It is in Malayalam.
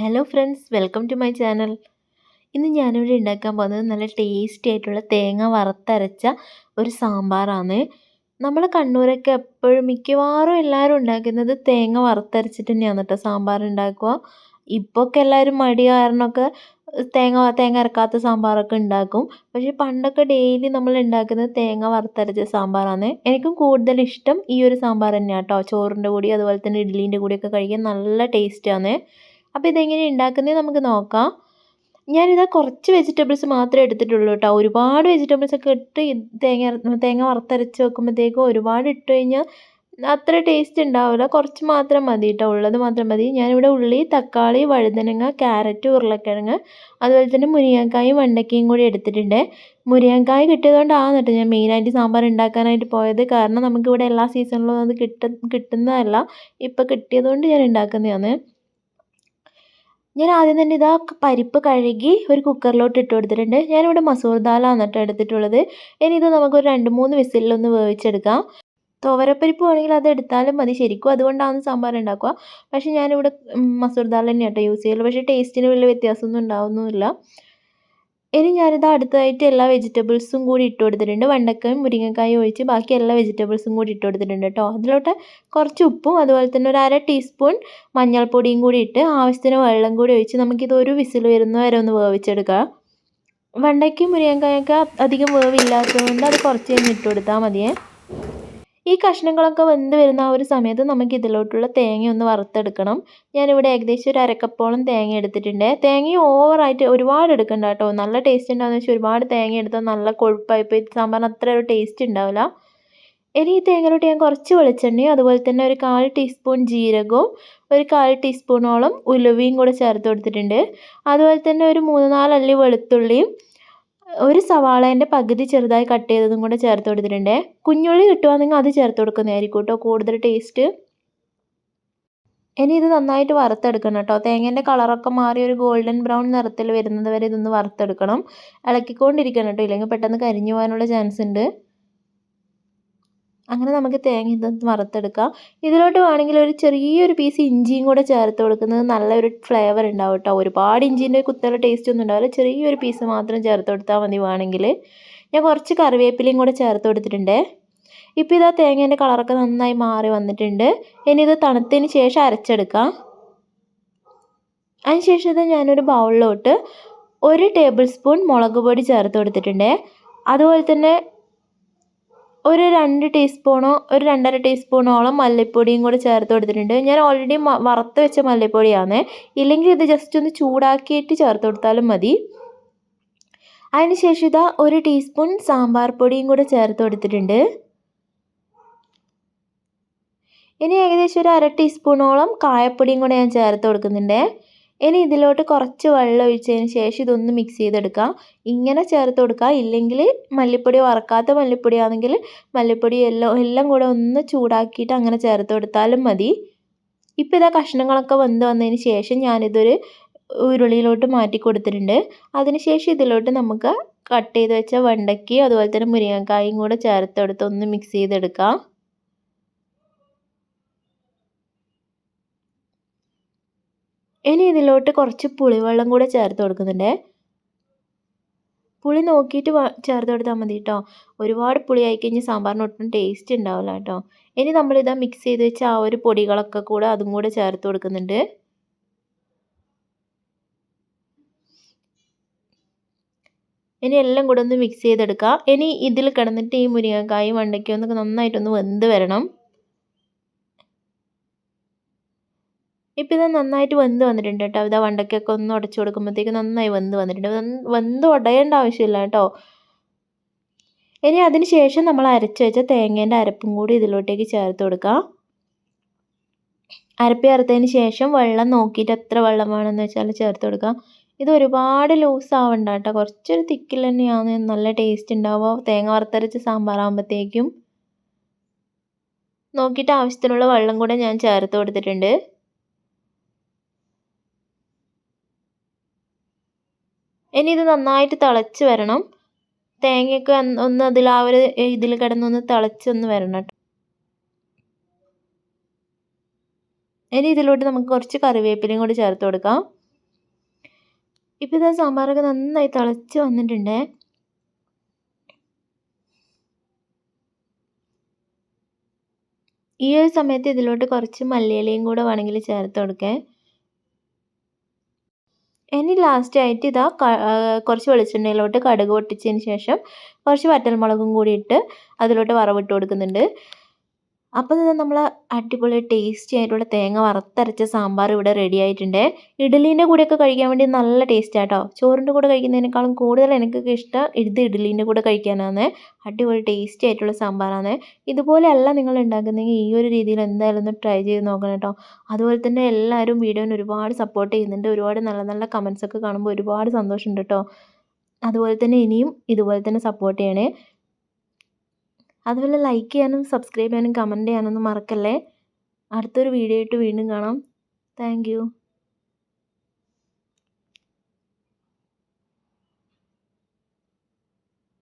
Hello friends welcome to my channel ഇന്ന് ഞാനിവിടെ ഉണ്ടാക്കാൻ പോകുന്നത് നല്ല ടേസ്റ്റി ആയിട്ടുള്ള തേങ്ങ വറുത്തരച്ച ഒരു സാമ്പാറാണ്. നമ്മൾ കണ്ണൂരൊക്കെ എപ്പോഴും മിക്കവാറും എല്ലാവരും ഉണ്ടാക്കുന്നത് തേങ്ങ വറുത്തരച്ചിട്ട് തന്നെയാണ് കേട്ടോ സാമ്പാർ ഉണ്ടാക്കുക. ഇപ്പോൾ ഒക്കെ എല്ലാവരും മടി കാരണമൊക്കെ തേങ്ങ തേങ്ങ അരക്കാത്ത സാമ്പാറൊക്കെ ഉണ്ടാക്കും. പക്ഷേ പണ്ടൊക്കെ ഡെയിലി നമ്മൾ ഉണ്ടാക്കുന്നത് തേങ്ങ വറുത്തരച്ച സാമ്പാറാണ്. എനിക്കും കൂടുതൽ ഇഷ്ടം ഈ ഒരു സാമ്പാർ തന്നെയാണ് കേട്ടോ ചോറിന്റെ കൂടി അതുപോലെ തന്നെ ഇഡ്ഡലീന്റെ കൂടിയൊക്കെ കഴിക്കാൻ നല്ല ടേസ്റ്റാണ് അപ്പോൾ ഇതെങ്ങനെ ഉണ്ടാക്കുന്നത് നമുക്ക് നോക്കാം. ഞാനിതാ കുറച്ച് വെജിറ്റബിൾസ് മാത്രമേ എടുത്തിട്ടുള്ളൂ കേട്ടോ. ഒരുപാട് വെജിറ്റബിൾസ് ഒക്കെ ഇട്ട് തേങ്ങ തേങ്ങ വറുത്തരച്ച് വെക്കുമ്പോഴത്തേക്കും ഒരുപാട് ഇട്ട് കഴിഞ്ഞാൽ അത്ര ടേസ്റ്റ് ഉണ്ടാവില്ല. കുറച്ച് മാത്രം മതി കേട്ടോ. ഉള്ളത് മാത്രം മതി. ഞാനിവിടെ ഉള്ളി തക്കാളി വഴുതനങ്ങ ക്യാരറ്റ് ഉരുളക്കിഴങ്ങ് അതുപോലെ തന്നെ മുരിങ്ങക്കായും വണ്ടക്കയും കൂടി എടുത്തിട്ടുണ്ട്. മുരിങ്ങക്കായ കിട്ടിയതുകൊണ്ടാണ് കേട്ടോ ഞാൻ മെയിനായിട്ട് സാമ്പാർ ഉണ്ടാക്കാനായിട്ട് പോയത്. കാരണം നമുക്കിവിടെ എല്ലാ സീസണിലും അത് കിട്ട കിട്ടുന്നതല്ല. ഇപ്പോൾ കിട്ടിയതുകൊണ്ട് ഞാൻ ഉണ്ടാക്കുന്നതാണ്. ഞാൻ ആദ്യം തന്നെ ഇതാ പരിപ്പ് കഴുകി ഒരു കുക്കറിലോട്ട് ഇട്ട് കൊടുത്തിട്ടുണ്ട്. ഞാനിവിടെ മസൂർ ദാലാണ് കേട്ടോ എടുത്തിട്ടുള്ളത്. ഇനി ഇത് നമുക്കൊരു രണ്ട് മൂന്ന് വിസിലൊന്ന് വേവിച്ചെടുക്കാം. തോവരപ്പരിപ്പ് വേണമെങ്കിൽ അത് എടുത്താലും മതി. ശരിക്കും അതുകൊണ്ടാണ് സാമ്പാർ ഉണ്ടാക്കുക. പക്ഷേ ഞാനിവിടെ മസൂർ ദാൽ തന്നെയാണ് യൂസ് ചെയ്യുള്ളൂ പക്ഷേ ടേസ്റ്റിന് വലിയ വ്യത്യാസമൊന്നും ഉണ്ടാവുന്നില്ല ഇനി ഞാനിത് അടുത്തതായിട്ട് എല്ലാ വെജിറ്റബിൾസും കൂടി ഇട്ട് കൊടുത്തിട്ടുണ്ട്. വെണ്ടക്കയും മുരിങ്ങക്കായും ഒഴിച്ച് ബാക്കി എല്ലാ വെജിറ്റബിൾസും കൂടി ഇട്ട് കൊടുത്തിട്ടുണ്ട് കേട്ടോ. അതിലോട്ട് കുറച്ച് ഉപ്പും അതുപോലെ തന്നെ ഒരു അര ടീസ്പൂൺ മഞ്ഞൾപ്പൊടിയും കൂടി ഇട്ട് ആവശ്യത്തിന് വെള്ളം കൂടി ഒഴിച്ച് നമുക്കിത് ഒരു വിസിൽ വരുന്ന വരെ ഒന്ന് വേവിച്ചെടുക്കാം. വെണ്ടയ്ക്കും മുരിങ്ങക്കായൊക്കെ അധികം വേവില്ലാത്തതുകൊണ്ട് അത് കുറച്ച് കഴിഞ്ഞ് ഇട്ട് കൊടുത്താൽ മതിയേ. ഈ കഷ്ണങ്ങളൊക്കെ വെന്ത് വരുന്ന ആ ഒരു സമയത്ത് നമുക്ക് ഇതിലോട്ടുള്ള തേങ്ങ ഒന്ന് വറുത്തെടുക്കണം. ഞാനിവിടെ ഏകദേശം ഒരു അരക്കപ്പോളം തേങ്ങ എടുത്തിട്ടുണ്ട്. തേങ്ങ ഓവറായിട്ട് ഒരുപാട് എടുക്കണ്ട കേട്ടോ. നല്ല ടേസ്റ്റ് ഉണ്ടാകുന്ന വെച്ചാൽ ഒരുപാട് തേങ്ങ എടുത്താൽ നല്ല കൊഴുപ്പായി പോയി. സാമ്പാറിന് അത്ര ഒരു ടേസ്റ്റ് ഉണ്ടാവില്ല. ഇനി ഈ തേങ്ങയിലോട്ട് ഞാൻ കുറച്ച് വെളിച്ചെണ്ണയും അതുപോലെ തന്നെ ഒരു കാൽ ടീസ്പൂൺ ജീരകവും ഒരു കാൽ ടീസ്പൂണോളം ഉലുവയും കൂടെ ചേർത്ത് കൊടുത്തിട്ടുണ്ട്. അതുപോലെ തന്നെ ഒരു മൂന്ന് നാലല്ലി വെളുത്തുള്ളിയും ഒരു സവാളേന്റെ പകുതി ചെറുതായി കട്ട് ചെയ്തതും കൂടെ ചേർത്ത് കൊടുത്തിട്ടുണ്ട്. കുഞ്ഞുള്ളി കിട്ടുവാണെങ്കിൽ അത് ചേർത്ത് കൊടുക്കുന്നതായിരിക്കും കേട്ടോ കൂടുതൽ ടേസ്റ്റ് ഇനി ഇത് നന്നായിട്ട് വറുത്തെടുക്കണം കേട്ടോ തേങ്ങേന്റെ കളറൊക്കെ മാറി ഒരു ഗോൾഡൻ ബ്രൗൺ നിറത്തിൽ വരുന്നത് വരെ ഇതൊന്ന് വറുത്തെടുക്കണം. ഇളക്കിക്കൊണ്ടിരിക്കണം കേട്ടോ ഇല്ലെങ്കിൽ പെട്ടെന്ന് കരിഞ്ഞു പോകാനുള്ള ചാൻസ് ഉണ്ട്. അങ്ങനെ നമുക്ക് തേങ്ങ ഇതൊന്ന് വറുത്തെടുക്കാം. ഇതിലോട്ട് വേണമെങ്കിൽ ഒരു ചെറിയൊരു പീസ് ഇഞ്ചിയും കൂടെ ചേർത്ത് കൊടുക്കുന്നത് നല്ലൊരു ഫ്ലേവർ ഉണ്ടാവും കേട്ടോ. ഒരുപാട് ഇഞ്ചിന്റെ കുത്തല ടേസ്റ്റ് ഒന്നും ഉണ്ടാവില്ല. ചെറിയൊരു പീസ് മാത്രം ചേർത്ത് കൊടുത്താൽ മതി വേണമെങ്കിൽ. ഞാൻ കുറച്ച് കറിവേപ്പിലയും കൂടെ ചേർത്ത് കൊടുത്തിട്ടുണ്ട്. ഇപ്പോൾ ഇതാ തേങ്ങേന്റെ കളറൊക്കെ നന്നായി മാറി വന്നിട്ടുണ്ട്. ഇനി ഇത് തണുത്തതിന് ശേഷം അരച്ചെടുക്കാം. അതിനുശേഷം ഇത് ഞാനൊരു ബൗളിലോട്ട് ഒരു ടേബിൾ സ്പൂൺ മുളക് പൊടി ചേർത്ത് കൊടുത്തിട്ടുണ്ട്. അതുപോലെ തന്നെ ഒരു രണ്ട് ടീസ്പൂണോ ഒരു രണ്ടര ടീസ്പൂണോളം മല്ലിപ്പൊടിയും കൂടി ചേർത്ത് കൊടുത്തിട്ടുണ്ട്. ഞാൻ ഓൾറെഡി വറുത്ത് വെച്ച മല്ലിപ്പൊടിയാണ്. ഇല്ലെങ്കിൽ ഇത് ജസ്റ്റ് ഒന്ന് ചൂടാക്കിയിട്ട് ചേർത്ത് കൊടുത്താലും മതി. അതിനുശേഷം ഇതാ ഒരു ടീസ്പൂൺ സാമ്പാർ പൊടിയും കൂടെ ചേർത്ത് കൊടുത്തിട്ടുണ്ട്. ഇനി ഏകദേശം ഒരു അര ടീസ്പൂണോളം കായപ്പൊടിയും കൂടെ ഞാൻ ചേർത്ത് കൊടുക്കുന്നുണ്ട്. ഇനി ഇതിലോട്ട് കുറച്ച് വെള്ളം ഒഴിച്ചതിന് ശേഷം ഇതൊന്ന് മിക്സ് ചെയ്തെടുക്കാം. ഇങ്ങനെ ചേർത്ത് കൊടുക്കുക. ഇല്ലെങ്കിൽ മല്ലിപ്പൊടി വറക്കാത്ത മല്ലിപ്പൊടി ആണെങ്കിൽ മല്ലിപ്പൊടി എല്ലാം എല്ലാം കൂടെ ഒന്ന് ചൂടാക്കിയിട്ട് അങ്ങനെ ചേർത്ത് കൊടുത്താലും മതി. ഇപ്പോൾ ഇതാ കഷ്ണങ്ങളൊക്കെ വെന്ത് വന്നതിന് ശേഷം ഞാനിതൊരു ഉരുളിയിലോട്ട് മാറ്റി കൊടുത്തിട്ടുണ്ട്. അതിനുശേഷം ഇതിലോട്ട് നമുക്ക് കട്ട് ചെയ്ത് വെച്ച വെണ്ടയ്ക്കയും അതുപോലെ തന്നെ മുരിങ്ങക്കായും കൂടെ ചേർത്തെടുത്ത് ഒന്ന് മിക്സ് ചെയ്തെടുക്കാം. ഇനി ഇതിലോട്ട് കുറച്ച് പുളിവെള്ളം കൂടെ ചേർത്ത് കൊടുക്കുന്നുണ്ട്. പുളി നോക്കിയിട്ട് ചേർത്ത് കൊടുത്താൽ മതി കേട്ടോ ഒരുപാട് പുളി ആയിക്കഴിഞ്ഞ് സാമ്പാറിന് ഒട്ടും ടേസ്റ്റ് ഉണ്ടാവില്ല കേട്ടോ ഇനി നമ്മളിതാ മിക്സ് ചെയ്ത് വെച്ച ആ ഒരു പൊടികളൊക്കെ കൂടെ അതും കൂടെ ചേർത്ത് കൊടുക്കുന്നുണ്ട്. ഇനി എല്ലാം കൂടെ ഒന്ന് മിക്സ് ചെയ്തെടുക്കുക ഇനി ഇതിൽ കിടന്നിട്ട് ഈ മുരിങ്ങക്കായും വണ്ടയ്ക്കും ഒന്നൊക്കെ നന്നായിട്ടൊന്ന് വെന്ത് വരണം. ഇപ്പം ഇത് നന്നായിട്ട് വെന്ത് വന്നിട്ടുണ്ട് കേട്ടോ. ഇതാ വണ്ടയ്ക്കൊക്കെ ഒന്ന് ഉടച്ചു കൊടുക്കുമ്പോഴത്തേക്ക് നന്നായി വെന്ത് വന്നിട്ടുണ്ട്. വെന്ത് ഉടയേണ്ട ആവശ്യമില്ല കേട്ടോ. ഇനി അതിന് ശേഷം നമ്മൾ അരച്ച് വെച്ച തേങ്ങേന്റെ അരപ്പും കൂടി ഇതിലോട്ടേക്ക് ചേർത്ത് കൊടുക്കാം. അരപ്പി അരത്തതിന് ശേഷം വെള്ളം നോക്കിയിട്ട് എത്ര വെള്ളം വേണമെന്ന് വെച്ചാൽ ചേർത്ത് കൊടുക്കാം. ഇത് ഒരുപാട് ലൂസ് ആവണ്ട കേട്ടോ. കുറച്ചൊരു തിക്കിൽ തന്നെയാണ്. നല്ല ടേസ്റ്റ് ഉണ്ടാവുക. തേങ്ങ വറുത്തരച്ച സാമ്പാറാകുമ്പോഴത്തേക്കും നോക്കിയിട്ട് ആവശ്യത്തിനുള്ള വെള്ളം കൂടെ ഞാൻ ചേർത്ത് കൊടുത്തിട്ടുണ്ട്. ഇനി ഇത് നന്നായിട്ട് തിളച്ച് വരണം. തേങ്ങയൊക്കെ ഒന്ന് അതിൽ ആ ഒരു ഇതിൽ കിടന്നൊന്ന് തിളച്ചൊന്ന് വരണം ഇനി ഇതിലോട്ട് നമുക്ക് കുറച്ച് കറിവേപ്പിലയും കൂടി ചേർത്ത് കൊടുക്കാം. ഇപ്പോൾ ഇതാ സാമ്പാറൊക്കെ നന്നായി തിളച്ച് വന്നിട്ടുണ്ട്. ഈ ഒരു സമയത്ത് ഇതിലോട്ട് കുറച്ച് മല്ലിയിലയും കൂടെ വേണമെങ്കിൽ ചേർത്ത് കൊടുക്കേ. ഇനി ലാസ്റ്റായിട്ട് ഇതാ കുറച്ച് വെളിച്ചെണ്ണയിലോട്ട് കടുക് പൊട്ടിച്ചതിന് ശേഷം കുറച്ച് വറ്റൽമുളകും കൂടി ഇട്ട് അതിലോട്ട് വറവിട്ട് കൊടുക്കുന്നുണ്ട്. അപ്പോൾ തന്നെ നമ്മൾ അടിപൊളി ടേസ്റ്റി ആയിട്ടുള്ള തേങ്ങ വറുത്തരച്ച സാമ്പാർ ഇവിടെ റെഡി ആയിട്ടുണ്ട്. ഇഡ്ഡലീന്റെ കൂടെയൊക്കെ കഴിക്കാൻ വേണ്ടി നല്ല ടേസ്റ്റ് ആട്ടോ. ചോറിന്റെ കൂടെ കഴിക്കുന്നതിനേക്കാളും കൂടുതൽ എനിക്കൊക്കെ ഇഷ്ടം ഇത് ഇഡ്ഡലീന്റെ കൂടെ കഴിക്കാനാണ്. അടിപൊളി ടേസ്റ്റി ആയിട്ടുള്ള സാമ്പാറാണ്. ഇതുപോലെയല്ല നിങ്ങൾ ഉണ്ടാക്കുന്നെങ്കിൽ ഈ ഒരു രീതിയിൽ എന്തായാലും ഒന്ന് ട്രൈ ചെയ്ത് നോക്കണം കേട്ടോ. അതുപോലെ തന്നെ എല്ലാവരും വീഡിയോന് ഒരുപാട് സപ്പോർട്ട് ചെയ്യുന്നുണ്ട്. ഒരുപാട് നല്ല നല്ല കമൻസ് ഒക്കെ കാണുമ്പോൾ ഒരുപാട് സന്തോഷമുണ്ട് കേട്ടോ. അതുപോലെ തന്നെ ഇനിയും ഇതുപോലെ തന്നെ സപ്പോർട്ട് ചെയ്യണേ. അതുപോലെ ലൈക്ക് ചെയ്യാനും സബ്സ്ക്രൈബ് ചെയ്യാനും കമന്റ് ചെയ്യാനൊന്നും മറക്കല്ലേ. അടുത്തൊരു വീഡിയോ ആയിട്ട് വീണ്ടും കാണാം. താങ്ക്